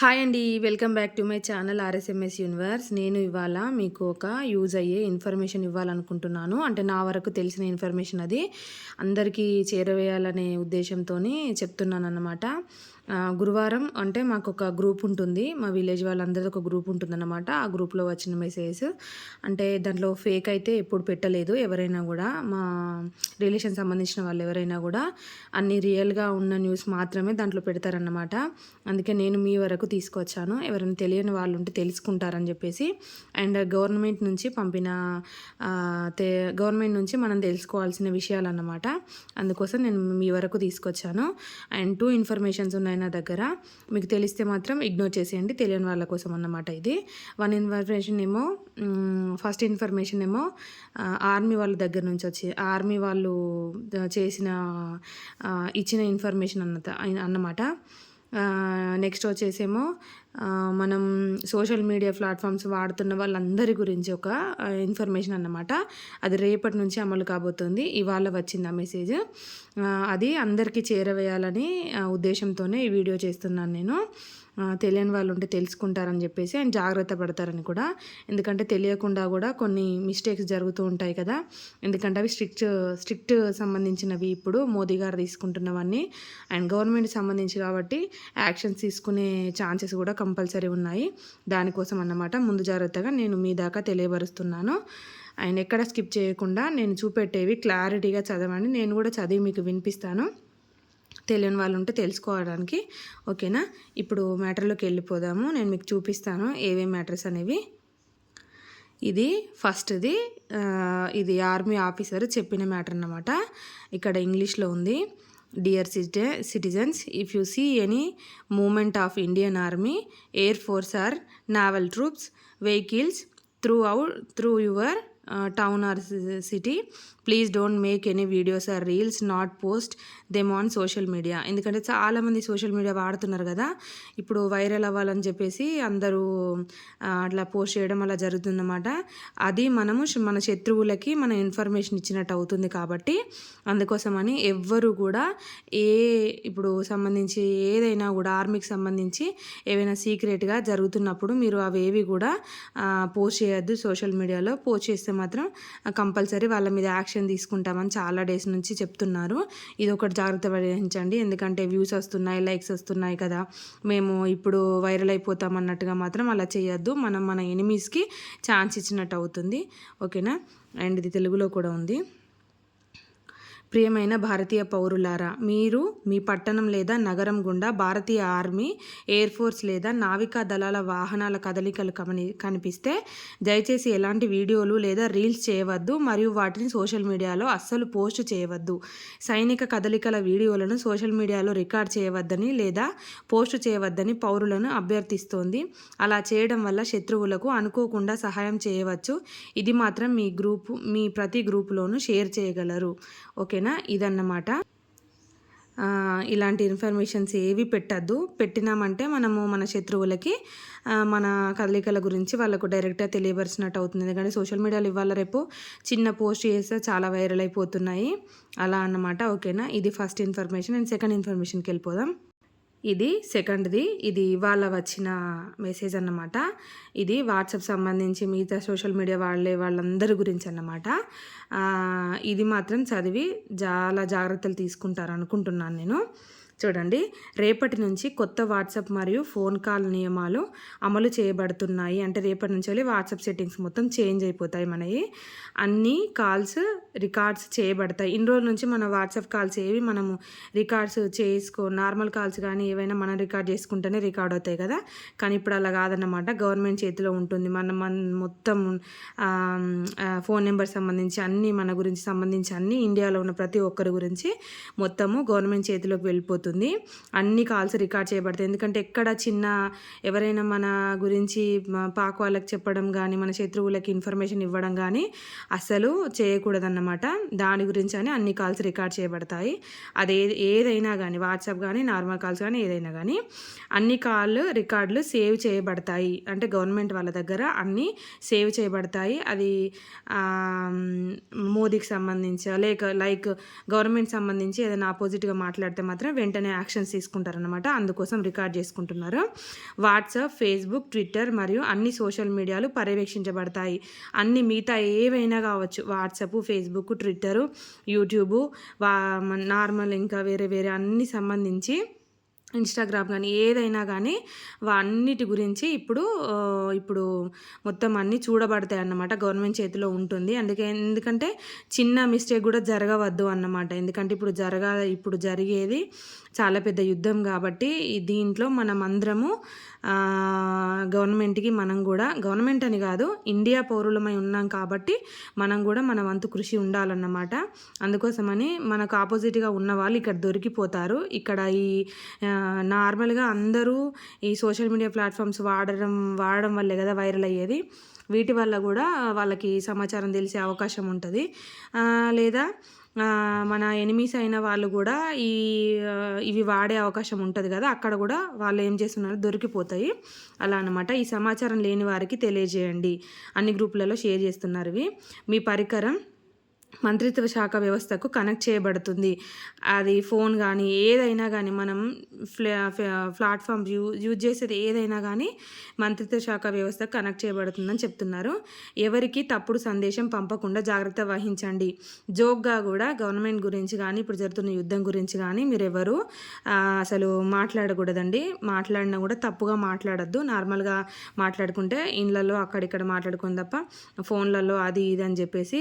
Hi అండి welcome back to my channel RSMS universe నేను ఇవాళ మీకు ఒక యూజ్ అయ్యే ఇన్ఫర్మేషన్ ఇవ్వాలనుకుంటున్నాను. అంటే నా వరకు తెలిసిన ఇన్ఫర్మేషన్ అది. అందరికీ చేరవేయాలనే ఉద్దేశంతో చెప్తున్నాను అన్నమాట గురువారం అంటే మాకు ఒక గ్రూప్ ఉంటుంది. మా విలేజ్ వాళ్ళందరిది ఒక గ్రూప్ ఉంటుందన్నమాట. ఆ గ్రూప్లో వచ్చిన మెసేజ్ అంటే దాంట్లో ఫేక్ అయితే ఎప్పుడు పెట్టలేదు ఎవరైనా కూడా. మా రిలేషన్ సంబంధించిన వాళ్ళు ఎవరైనా కూడా అన్ని రియల్గా ఉన్న న్యూస్ మాత్రమే దాంట్లో పెడతారన్నమాట. అందుకే నేను మీ వరకు తీసుకొచ్చాను. ఎవరైనా తెలియని వాళ్ళు ఉంటే తెలుసుకుంటారని చెప్పేసి. అండ్ గవర్నమెంట్ నుంచి పంపిన తే గవర్నమెంట్ నుంచి మనం తెలుసుకోవాల్సిన విషయాలు అన్నమాట అందుకోసం నేను మీ వరకు తీసుకొచ్చాను. అండ్ టూ ఇన్ఫర్మేషన్స్ ఉన్నాయి ఎవరైనా దగ్గర మీకు తెలిస్తే మాత్రం ఇగ్నోర్ చేసేయండి. తెలియని వాళ్ళ కోసం అన్నమాట ఇది. వన్ ఇన్ఫర్మేషన్ ఏమో ఫస్ట్ ఇన్ఫర్మేషన్ ఏమో ఆర్మీ వాళ్ళ దగ్గర నుంచి వచ్చి ఆర్మీ వాళ్ళు చేసిన ఇచ్చిన ఇన్ఫర్మేషన్ అన్న అన్నమాట. నెక్స్ట్ వచ్చేసేమో మనం సోషల్ మీడియా ప్లాట్ఫామ్స్ వాడుతున్న వాళ్ళందరి గురించి ఒక ఇన్ఫర్మేషన్ అన్నమాట. అది రేపటి నుంచి అమలు కాబోతుంది. ఇవాళ వచ్చింది ఆ మెసేజ్ అది అందరికీ చేరవేయాలని ఉద్దేశంతోనే ఈ వీడియో చేస్తున్నాను నేను. తెలియని వాళ్ళు ఉంటే తెలుసుకుంటారని చెప్పేసి అండ్ జాగ్రత్త పడతారని కూడా. ఎందుకంటే తెలియకుండా కూడా కొన్ని మిస్టేక్స్ జరుగుతూ ఉంటాయి కదా. ఎందుకంటే అవి స్ట్రిక్ట్ స్ట్రిక్ట్ సంబంధించినవి ఇప్పుడు మోదీ గారు తీసుకుంటున్నవన్నీ. అండ్ గవర్నమెంట్ సంబంధించి కాబట్టి యాక్షన్స్ తీసుకునే ఛాన్సెస్ కూడా కంపల్సరీ ఉన్నాయి. దానికోసం అన్నమాట ముందు జాగ్రత్తగా నేను మీ దాకా తెలియపరుస్తున్నాను. అండ్ ఎక్కడ స్కిప్ చేయకుండా నేను చూపెట్టేవి క్లారిటీగా చదవండి. నేను కూడా చదివి మీకు వినిపిస్తాను. తెలియని వాళ్ళు ఉంటే తెలుసుకోవడానికి. ఓకేనా? ఇప్పుడు మ్యాటర్లోకి వెళ్ళిపోదాము. నేను మీకు చూపిస్తాను ఏవేం మ్యాటర్స్ అనేవి. ఇది ఫస్ట్ది ఇది ఆర్మీ ఆఫీసర్ చెప్పిన మ్యాటర్ అన్నమాట. ఇక్కడ ఇంగ్లీష్లో ఉంది. dear citizens if you see any movement of indian army air force or naval troops vehicles throughout through your town or city please don't make any videos or reels not post them on social media ఎందుకంటే చాలామంది social media వాడుతున్నారు కదా. ఇప్పుడు viral అవ్వాలని చెప్పేసి అందరూ అట్లా post చేయడం అలా జరుగుతుందన్నమాట. అది మనము మన శత్రువులకి మన ఇన్ఫర్మేషన్ ఇచ్చినట్టు అవుతుంది కాబట్టి అందుకోసమని ఎవ్వరు కూడా ఏ ఇప్పుడు సంబంధించి ఏదైనా కూడా ఆర్మీకి సంబంధించి ఏవైనా సీక్రెట్గా జరుగుతున్నప్పుడు మీరు అవేవి కూడా పోస్ట్ చేయొద్దు సోషల్ మీడియాలో పోస్ట్ చేస్తే మాత్రం కంపల్సరీ వాళ్ళ మీద యాక్షన్ తీసుకుంటామని చాలా డేస్ నుంచి చెప్తున్నారు. ఇది ఒకటి జాగ్రత్త వహించండి. ఎందుకంటే వ్యూస్ వస్తున్నాయి లైక్స్ వస్తున్నాయి కదా. మేము ఇప్పుడు వైరల్ అయిపోతాం అన్నట్టుగా మాత్రం అలా చేయొద్దు. మనం మన ఎనిమీస్కి ఛాన్స్ ఇచ్చినట్టు అవుతుంది. ఓకేనా? అండ్ ఇది తెలుగులో కూడా ఉంది. ప్రియమైన భారతీయ పౌరులారా మీరు మీ పట్టణం లేదా నగరం గుండా భారతీయ ఆర్మీ ఎయిర్ ఫోర్స్ లేదా నావికా దళాల వాహనాల కదలికలు కమని కనిపిస్తే దయచేసి ఎలాంటి వీడియోలు లేదా రీల్స్ చేయవద్దు మరియు వాటిని సోషల్ మీడియాలో అస్సలు పోస్ట్ చేయవద్దు. సైనిక కదలికల వీడియోలను సోషల్ మీడియాలో రికార్డ్ చేయవద్దని లేదా పోస్ట్ చేయవద్దని పౌరులను అభ్యర్థిస్తోంది. అలా చేయడం వల్ల శత్రువులకు అనుకోకుండా సహాయం చేయవచ్చు. ఇది మాత్రం మీ గ్రూపు మీ ప్రతి గ్రూపులోనూ షేర్ చేయగలరు. ఓకే. ఓకేనా? ఇదన్నమాట. ఇలాంటి ఇన్ఫర్మేషన్స్ ఏవి పెట్టద్దు. పెట్టినామంటే మనము మన శత్రువులకి మన కదలికల గురించి వాళ్ళకు డైరెక్ట్గా తెలియపరిచినట్టు అవుతుంది. ఎందుకంటే సోషల్ మీడియాలో ఇవాళ రేపు చిన్న పోస్ట్ చేస్తే చాలా వైరల్ అయిపోతున్నాయి. అలా అన్నమాట. ఓకేనా? ఇది ఫస్ట్ ఇన్ఫర్మేషన్. అండ్ సెకండ్ ఇన్ఫర్మేషన్కి వెళ్ళిపోదాం. ఇది సెకండ్ది. ఇది ఇవాళ వచ్చిన మెసేజ్ అన్నమాట. ఇది వాట్సాప్ సంబంధించి మిగతా సోషల్ మీడియా వాళ్ళే వాళ్ళందరి గురించి అన్నమాట ఇది మాత్రం చదివి చాలా జాగ్రత్తలు తీసుకుంటారు అనుకుంటున్నాను నేను. చూడండి. రేపటి నుంచి కొత్త వాట్సాప్ మరియు ఫోన్ కాల్ నియమాలు అమలు చేయబడుతున్నాయి. అంటే రేపటి నుంచి వెళ్ళి వాట్సాప్ సెట్టింగ్స్ మొత్తం చేంజ్ అయిపోతాయి మనవి. అన్ని కాల్స్ రికార్డ్స్ చేయబడతాయి. ఇన్ని రోజుల నుంచి మన వాట్సాప్ కాల్స్ ఏవి మనము రికార్డ్స్ చేసుకో నార్మల్ కాల్స్ కానీ ఏవైనా మనం రికార్డ్ చేసుకుంటేనే రికార్డ్ అవుతాయి కదా. కానీ ఇప్పుడు అలా కాదన్నమాట. గవర్నమెంట్ చేతిలో ఉంటుంది. మన మన మొత్తం ఫోన్ నెంబర్ సంబంధించి అన్ని మన గురించి సంబంధించి అన్ని ఇండియాలో ఉన్న ప్రతి ఒక్కరి గురించి మొత్తము గవర్నమెంట్ చేతిలోకి వెళ్ళిపోతుంది. అన్ని కాల్స్ రికార్డ్ చేయబడతాయి. ఎందుకంటే ఎక్కడ చిన్న ఎవరైనా మన గురించి పాక్ వాళ్ళకి చెప్పడం కానీ మన శత్రువులకి ఇన్ఫర్మేషన్ ఇవ్వడం కానీ అస్సలు చేయకూడదన్నమాట. దాని గురించి అని అన్ని కాల్స్ రికార్డ్ చేయబడతాయి. అది ఏది ఏదైనా కానీ వాట్సాప్ కానీ నార్మల్ కాల్స్ కానీ ఏదైనా కానీ అన్ని కాల్ రికార్డులు సేవ్ చేయబడతాయి. అంటే గవర్నమెంట్ వాళ్ళ దగ్గర అన్నీ సేవ్ చేయబడతాయి. అది మోదీకి సంబంధించి లేక లైక్ గవర్నమెంట్ సంబంధించి ఏదైనా ఆపోజిట్గా మాట్లాడితే మాత్రం వెంటనే యాక్షన్స్ తీసుకుంటారనమాట అందుకోసం రికార్డ్ చేసుకుంటున్నారు. వాట్సాప్ ఫేస్బుక్ ట్విట్టర్ మరియు అన్ని సోషల్ మీడియాలు పర్యవేక్షించబడతాయి. అన్ని మిగతా ఏవైనా కావచ్చు. వాట్సాప్ ఫేస్బుక్ ట్విట్టరు యూట్యూబు వా నార్మల్ ఇంకా వేరే వేరే అన్ని సంబంధించి ఇన్స్టాగ్రామ్ కానీ ఏదైనా కానీ అన్నిటి గురించి ఇప్పుడు ఇప్పుడు మొత్తం అన్నీ చూడబడతాయి అన్నమాట. గవర్నమెంట్ చేతిలో ఉంటుంది. అందుకే ఎందుకంటే చిన్న మిస్టేక్ కూడా జరగవద్దు అన్నమాట. ఎందుకంటే ఇప్పుడు జరగా ఇప్పుడు జరిగేది చాలా పెద్ద యుద్ధం కాబట్టి దీంట్లో మనం అందరము గవర్నమెంట్కి మనం కూడా గవర్నమెంట్ అని కాదు ఇండియా పౌరులమై ఉన్నాం కాబట్టి మనం కూడా మన వంతు కృషి ఉండాలన్నమాట. అందుకోసమని మనకు ఆపోజిట్గా ఉన్న వాళ్ళు ఇక్కడ దొరికిపోతారు. ఇక్కడ ఈ నార్మల్గా అందరూ ఈ సోషల్ మీడియా ప్లాట్ఫామ్స్ వాడడం వాడడం వల్లే కదా వైరల్ అయ్యేది. వీటి వల్ల కూడా వాళ్ళకి సమాచారం తెలిసే అవకాశం ఉంటుంది. లేదా మన ఎనిమీస్ అయిన వాళ్ళు కూడా ఈ ఇవి వాడే అవకాశం ఉంటుంది కదా అక్కడ కూడా వాళ్ళు ఏం చేస్తున్నారు దొరికిపోతాయి. అలా అనమాట ఈ సమాచారం లేని వారికి తెలియజేయండి. అన్ని గ్రూపులలో షేర్ చేస్తున్నారు ఇవి. మీ పరికరం మంత్రిత్వ శాఖ వ్యవస్థకు కనెక్ట్ చేయబడుతుంది. అది ఫోన్ కానీ ఏదైనా కానీ మనం ఫ్లా ప్లాట్ఫామ్ యూ యూజ్ చేసేది ఏదైనా కానీ మంత్రిత్వ శాఖ వ్యవస్థకు కనెక్ట్ చేయబడుతుందని చెప్తున్నారు. ఎవరికి తప్పుడు సందేశం పంపకుండా జాగ్రత్త వహించండి. జోక్గా కూడా గవర్నమెంట్ గురించి కానీ ఇప్పుడు జరుగుతున్న యుద్ధం గురించి కానీ మీరు ఎవరు అసలు మాట్లాడకూడదండి. మాట్లాడినా కూడా తప్పుగా మాట్లాడద్దు. నార్మల్గా మాట్లాడుకుంటే ఇండ్లలో అక్కడిక్కడ మాట్లాడుకుని తప్ప ఫోన్లలో అది ఇది అని చెప్పేసి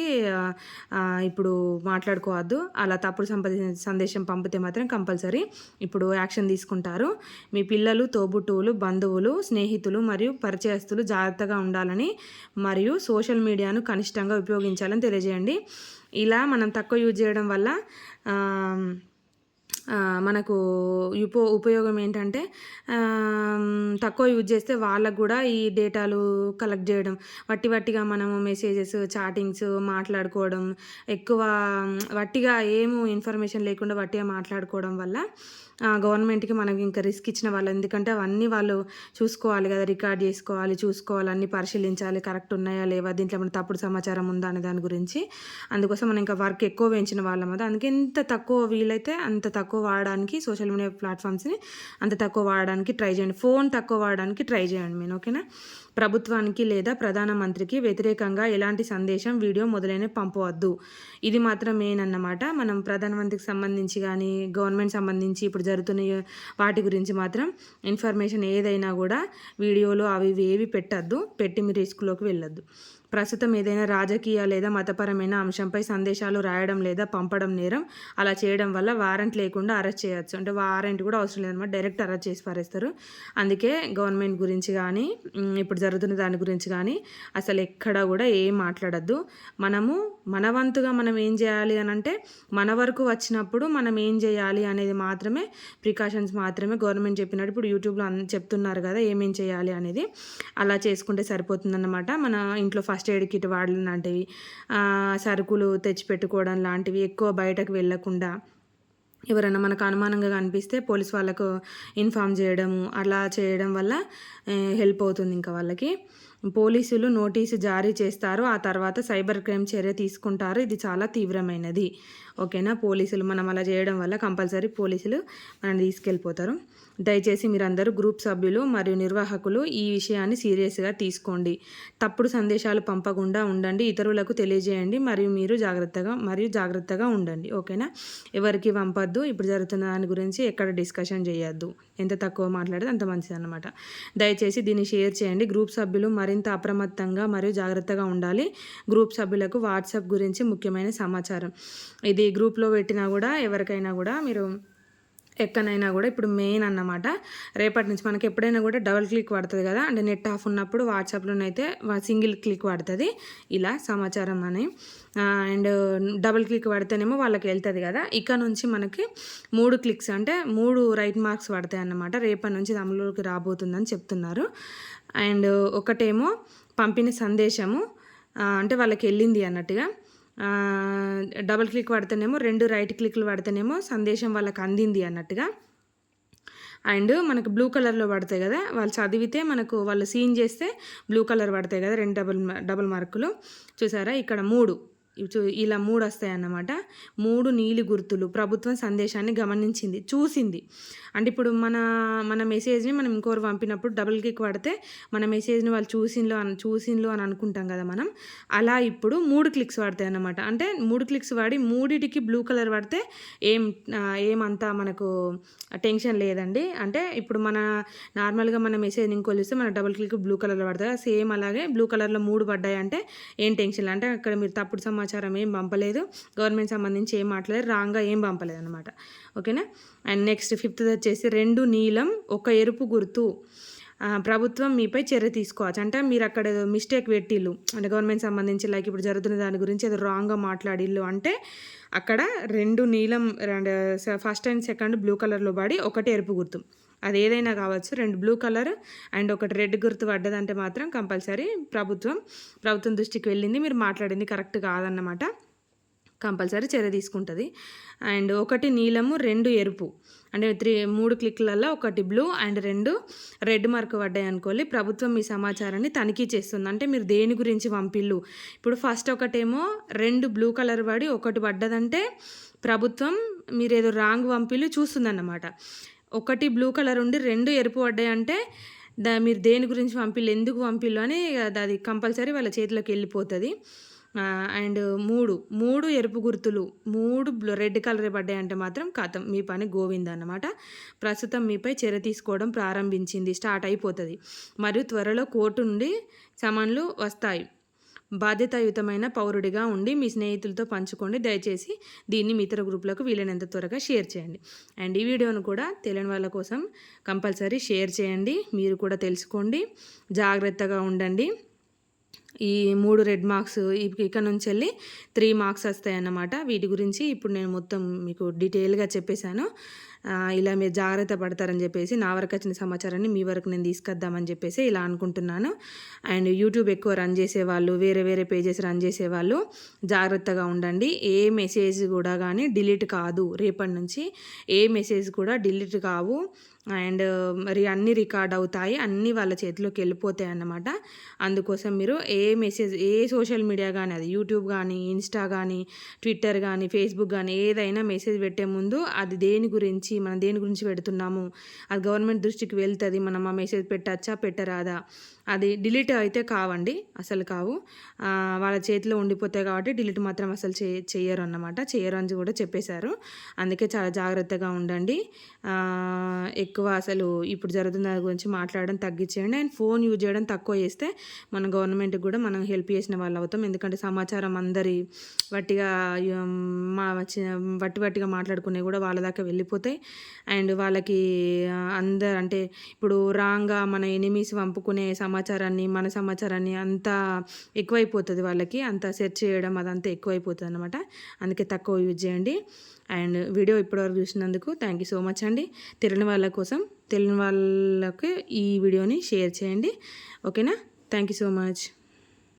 ఇప్పుడు మాట్లాడుకోవద్దు. అలా తప్పుడు సంపద సందేశం పంపితే మాత్రం కంపల్సరీ ఇప్పుడు యాక్షన్ తీసుకుంటారు. మీ పిల్లలు తోబుట్టువులు బంధువులు స్నేహితులు మరియు పరిచయస్తులు జాగ్రత్తగా ఉండాలని మరియు సోషల్ మీడియాను కనిష్టంగా ఉపయోగించాలని తెలియజేయండి. ఇలా మనం తక్కువ యూజ్ చేయడం వల్ల మనకు ఉపో ఉపయోగం ఏంటంటే తక్కువ యూజ్ చేస్తే వాళ్ళకు కూడా ఈ డేటాలు కలెక్ట్ చేయడం. వట్టి వట్టిగా మనము మెసేజెస్ చాటింగ్స్ మాట్లాడుకోవడం ఎక్కువ వట్టిగా ఏము ఇన్ఫర్మేషన్ లేకుండా వట్టిగా మాట్లాడుకోవడం వల్ల గవర్నమెంట్కి మనకి ఇంకా రిస్క్ ఇచ్చిన వాళ్ళు. ఎందుకంటే అవన్నీ వాళ్ళు చూసుకోవాలి కదా రికార్డ్ చేసుకోవాలి చూసుకోవాలి అన్నీ పరిశీలించాలి. కరెక్ట్ ఉన్నాయా లేవా? దీంట్లో మన తప్పుడు సమాచారం ఉందా అనే దాని గురించి. అందుకోసం మనం ఇంకా వర్క్ ఎక్కువ పెంచిన వాళ్ళం అందుకే ఎంత తక్కువ వీలైతే అంత తక్కువ తక్కువ వాడడానికి సోషల్ మీడియా ప్లాట్ఫామ్స్ని అంత తక్కువ వాడడానికి ట్రై చేయండి. ఫోన్ తక్కువ వాడడానికి ట్రై చేయండి నేను ఓకేనా? ప్రభుత్వానికి లేదా ప్రధానమంత్రికి వ్యతిరేకంగా ఎలాంటి సందేశం వీడియో మొదలైన పంపవద్దు. ఇది మాత్రం మెయిన్ అన్నమాట. మనం ప్రధానమంత్రికి సంబంధించి కానీ గవర్నమెంట్ సంబంధించి ఇప్పుడు జరుగుతున్న వాటి గురించి మాత్రం ఇన్ఫర్మేషన్ ఏదైనా కూడా వీడియోలు అవి ఏవి పెట్టద్దు. పెట్టి మీరు రిస్క్లోకి వెళ్ళొద్దు. ప్రస్తుతం ఏదైనా రాజకీయ లేదా మతపరమైన అంశంపై సందేశాలు రాయడం లేదా పంపడం నేరం అలా చేయడం వల్ల వారెంట్ లేకుండా అరెస్ట్ చేయొచ్చు. అంటే వారెంట్ కూడా అవసరం లేదన్నమాట. డైరెక్ట్ అరెస్ట్ చేసి పారేస్తారు. అందుకే గవర్నమెంట్ గురించి కానీ ఇప్పుడు జరుగుతున్న దాని గురించి కానీ అసలు ఎక్కడ కూడా ఏం మాట్లాడద్దు. మనము మన వంతుగా మనం ఏం చేయాలి అని అంటే మన వరకు వచ్చినప్పుడు మనం ఏం చేయాలి అనేది మాత్రమే ప్రికాషన్స్ మాత్రమే గవర్నమెంట్ చెప్పినట్టు ఇప్పుడు యూట్యూబ్లో చెప్తున్నారు కదా ఏమేం చేయాలి అనేది. అలా చేసుకుంటే సరిపోతుందన్నమాట. మన ఇంట్లో ఫస్ట్ ఎయిడ్ కిట్ వాడడం లాంటివి సరుకులు తెచ్చిపెట్టుకోవడం లాంటివి ఎక్కువ బయటకు వెళ్ళకుండా ఎవరైనా మనకు అనుమానంగా కనిపిస్తే పోలీస్ వాళ్ళకు ఇన్ఫామ్ చేయడము అలా చేయడం వల్ల హెల్ప్ అవుతుంది ఇంకా వాళ్ళకి. పోలీసులు నోటీసు జారీ చేస్తారు ఆ తర్వాత సైబర్ క్రైమ్ చర్య తీసుకుంటారు. ఇది చాలా తీవ్రమైనది. ఓకేనా? పోలీసులు మనం అలా చేయడం వల్ల కంపల్సరీ పోలీసులు మనం తీసుకెళ్ళిపోతారు. దయచేసి మీరందరూ గ్రూప్ సభ్యులు మరియు నిర్వాహకులు ఈ విషయాన్ని సీరియస్గా తీసుకోండి. తప్పుడు సందేశాలు పంపకుండా ఉండండి. ఇతరులకు తెలియజేయండి. మరియు మీరు జాగ్రత్తగా మరియు జాగ్రత్తగా ఉండండి. ఓకేనా? ఎవరికి పంపద్దు ఇప్పుడు జరుగుతున్న దాని గురించి ఎక్కడ డిస్కషన్ చేయొద్దు. ఎంత తక్కువ మాట్లాడితే అంత మంచిది అనమాట దయచేసి దీన్ని షేర్ చేయండి. గ్రూప్ సభ్యులు మరింత అప్రమత్తంగా మరియు జాగ్రత్తగా ఉండాలి. గ్రూప్ సభ్యులకు వాట్సాప్ గురించి ముఖ్యమైన సమాచారం. ఇది గ్రూప్లో పెట్టినా కూడా ఎవరికైనా కూడా మీరు ఎక్కనైనా కూడా ఇప్పుడు మెయిన్ అన్నమాట. రేపటి నుంచి మనకి ఎప్పుడైనా కూడా డబల్ క్లిక్ పడుతుంది కదా అంటే నెట్ ఆఫ్ ఉన్నప్పుడు వాట్సాప్లోనైతే సింగిల్ క్లిక్ పడుతుంది. ఇలా సమాచారం అని. అండ్ డబుల్ క్లిక్ పడితేనేమో వాళ్ళకి వెళ్తుంది కదా. ఇక నుంచి మనకి మూడు క్లిక్స్ అంటే మూడు రైట్ మార్క్స్ పడతాయి అన్నమాట. రేపటి నుంచి అమలులోకి రాబోతుందని చెప్తున్నారు. అండ్ ఒకటేమో పంపిన సందేశము అంటే వాళ్ళకి వెళ్ళింది అన్నట్టుగా. డబుల్ క్లిక్ పడితేనేమో రెండు రైట్ క్లిక్లు పడితేనేమో సందేశం వాళ్ళకి అందింది అన్నట్టుగా. అండ్ మనకు బ్లూ కలర్లో పడతాయి కదా వాళ్ళు చదివితే మనకు వాళ్ళు సీన్ చేస్తే బ్లూ కలర్ పడతాయి కదా రెండు డబుల్ డబుల్ మార్కులు చూసారా? ఇక్కడ మూడు. ఇలా మూడు వస్తాయి అన్నమాట మూడు నీలి గుర్తులు ప్రభుత్వం సందేశాన్ని గమనించింది చూసింది. అంటే ఇప్పుడు మన మన మెసేజ్ని మనం ఇంకోరు పంపినప్పుడు డబుల్ క్లిక్ పడితే మన మెసేజ్ని వాళ్ళు చూసిండ్లో అని చూసిండ్లు అని అనుకుంటాం కదా మనం. అలా ఇప్పుడు మూడు క్లిక్స్ పడతాయి అన్నమాట అంటే మూడు క్లిక్స్ వాడి మూడిటికి బ్లూ కలర్ పడితే ఏం ఏమంతా మనకు టెన్షన్ లేదండి. అంటే ఇప్పుడు మన నార్మల్గా మన మెసేజ్ ఇంకోలు ఇస్తే మన డబుల్ క్లిక్ బ్లూ కలర్లో పడుతుంది సేమ్ అలాగే బ్లూ కలర్లో మూడు పడ్డాయి అంటే ఏం టెన్షన్ అంటే అక్కడ మీరు తప్పుడు సమాచారం సమాచారం ఏం పంపలేదు. గవర్నమెంట్ సంబంధించి ఏం మాట్లాడలేదు. రాంగ్గా ఏం పంపలేదు అనమాట ఓకేనా? అండ్ నెక్స్ట్ ఫిఫ్త్ వచ్చేసి రెండు నీలం ఒక ఎరుపు గుర్తు. ప్రభుత్వం మీపై చర్య తీసుకోవచ్చు. అంటే మీరు అక్కడ ఏదో మిస్టేక్ పెట్టిల్లు. అంటే గవర్నమెంట్ సంబంధించి లైక్ ఇప్పుడు జరుగుతున్న దాని గురించి ఏదో రాంగ్గా మాట్లాడిల్లు అంటే అక్కడ రెండు నీలం ఫస్ట్ అండ్ సెకండ్ బ్లూ కలర్లో పడి ఒకటి ఎరుపు గుర్తు. అది ఏదైనా కావచ్చు రెండు బ్లూ కలర్ అండ్ ఒకటి రెడ్ గుర్తు పడ్డదంటే మాత్రం కంపల్సరీ ప్రభుత్వం ప్రభుత్వం దృష్టికి వెళ్ళింది మీరు మాట్లాడింది కరెక్ట్ కాదన్నమాట. కంపల్సరీ చర్య తీసుకుంటుంది. అండ్ ఒకటి నీలము రెండు ఎరుపు. అంటే త్రీ మూడు క్లిక్లలో ఒకటి బ్లూ అండ్ రెండు రెడ్ మార్క్ పడ్డాయి అనుకోవాలి ప్రభుత్వం మీ సమాచారాన్ని తనిఖీ చేస్తుంది. అంటే మీరు దేని గురించి పంపిల్లు ఇప్పుడు ఫస్ట్ ఒకటేమో రెండు బ్లూ కలర్ పడి ఒకటి పడ్డదంటే ప్రభుత్వం మీరు ఏదో రాంగ్ పంపిల్లు చూస్తుందన్నమాట. ఒకటి బ్లూ కలర్ ఉండి రెండు ఎరుపు పడ్డాయి అంటే దా మీరు దేని గురించి పంపిల్లు ఎందుకు పంపిల్లు అని అది- కంపల్సరీ వాళ్ళ చేతిలోకి వెళ్ళిపోతుంది. అండ్ మూడు మూడు ఎరుపు గుర్తులు మూడు రెడ్ కలర్ పడ్డాయి అంటే మాత్రం కథం. మీ పని గోవింద అన్నమాట. ప్రస్తుతం మీపై చర్య తీసుకోవడం ప్రారంభించింది స్టార్ట్ అయిపోతుంది. మరియు త్వరలో కోర్టు నుండి సమన్లు వస్తాయి. బాధ్యతాయుతమైన పౌరుడిగా ఉండి మీ స్నేహితులతో పంచుకోండి. దయచేసి దీన్ని మీ ఇతర గ్రూపులకు వీలైనంత త్వరగా షేర్ చేయండి. అండ్ ఈ వీడియోను కూడా తెలియని వాళ్ళ కోసం కంపల్సరీ షేర్ చేయండి. మీరు కూడా తెలుసుకోండి. జాగ్రత్తగా ఉండండి. ఈ మూడు రెడ్ మార్క్స్ ఇక్కడ నుంచి వెళ్ళి త్రీ మార్క్స్ వస్తాయి అన్నమాట వీటి గురించి ఇప్పుడు నేను మొత్తం మీకు డీటెయిల్గా చెప్పేశాను. ఇలా మీరు జాగ్రత్త పడతారని చెప్పేసి నా వరకు వచ్చిన సమాచారాన్ని మీ వరకు నేను తీసుకొద్దామని చెప్పేసి ఇలా అనుకుంటున్నాను. అండ్ యూట్యూబ్ ఎక్కువ రన్ చేసేవాళ్ళు వేరే వేరే పేజెస్ రన్ చేసేవాళ్ళు జాగ్రత్తగా ఉండండి. ఏ మెసేజ్ కూడా కానీ డిలీట్ కాదు. రేపటి నుంచి ఏ మెసేజ్ కూడా డిలీట్ కావు. అండ్ మరి అన్నీ రికార్డ్ అవుతాయి అన్నీ వాళ్ళ చేతిలోకి వెళ్ళిపోతాయి అన్నమాట. అందుకోసం మీరు ఏ మెసేజ్ ఏ సోషల్ మీడియా కానీ అది యూట్యూబ్ కానీ ఇన్స్టా కానీ ట్విట్టర్ కానీ ఫేస్బుక్ కానీ ఏదైనా మెసేజ్ పెట్టే ముందు అది దేని గురించి మనం దేని గురించి పెడుతున్నాము అది గవర్నమెంట్ దృష్టికి వెళ్తుంది మనం ఆ మెసేజ్ పెట్టచ్చా పెట్టరాదా అది డిలీట్ అయితే కావండి అసలు కావు. వాళ్ళ చేతిలో ఉండిపోతాయి కాబట్టి డిలీట్ మాత్రం అసలు చే చెయ్యరు అన్నమాట చేయరు అని కూడా చెప్పేశారు. అందుకే చాలా జాగ్రత్తగా ఉండండి. ఎక్కువ ఎక్కువ అసలు ఇప్పుడు జరుగుతున్న దాని గురించి మాట్లాడడం తగ్గించేయండి. అండ్ ఫోన్ యూజ్ చేయడం తక్కువ చేస్తే మన గవర్నమెంట్కి కూడా మనం హెల్ప్ చేసిన వాళ్ళు అవుతాం. ఎందుకంటే సమాచారం అందరి వట్టిగా మా వట్టి వట్టిగా మాట్లాడుకునే కూడా వాళ్ళ దాకా వెళ్ళిపోతాయి. అండ్ వాళ్ళకి అందరు అంటే ఇప్పుడు రాంగ్గా మన ఎనిమీస్ పంపుకునే సమాచారాన్ని మన సమాచారాన్ని అంతా ఎక్కువైపోతుంది వాళ్ళకి. అంత సెర్చ్ చేయడం అదంతా ఎక్కువైపోతుంది అనమాట అందుకే తక్కువ యూజ్ చేయండి. అండ్ వీడియో ఇప్పటివరకు చూసినందుకు థ్యాంక్ యూ సో మచ్ అండి. తెలియని వాళ్ళ కోసం తెలియని వాళ్ళకి ఈ వీడియోని షేర్ చేయండి. ఓకేనా థ్యాంక్ యూ సో మచ్